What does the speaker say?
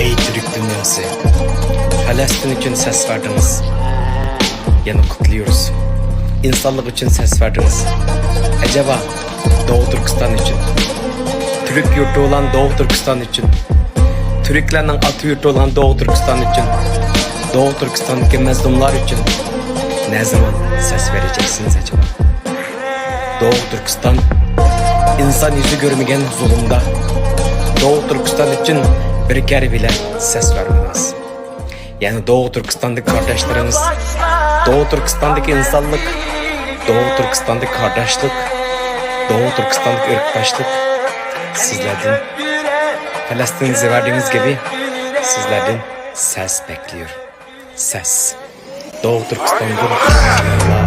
Ey Türk dünyası. Palestin için ses verdiniz. Yana kutluyoruz. İnsanlık için ses verdiniz. Acaba Doğu Türkistan için, Türk yurdu olan Doğu Türkistan için, Türklerin atı yurdu olan Doğu Türkistan için, Doğu Türkistan'daki mezlumlar için ne zaman ses vereceksiniz acaba? Doğu Türkistan insan yüzü görmeyen zulümde Doğu Türkistan için bir kere bile ses vermez. Yani Doğu Türkistan'daki kardeşlerimiz, Doğu Türkistan'daki insanlık, Doğu Türkistan'daki kardeşlik, Doğu Türkistan'daki ırktaşlık sizlerden Filistin'i verdiğiniz gibi sizlerden ses bekliyor. Ses. Doğu Türkistan'dan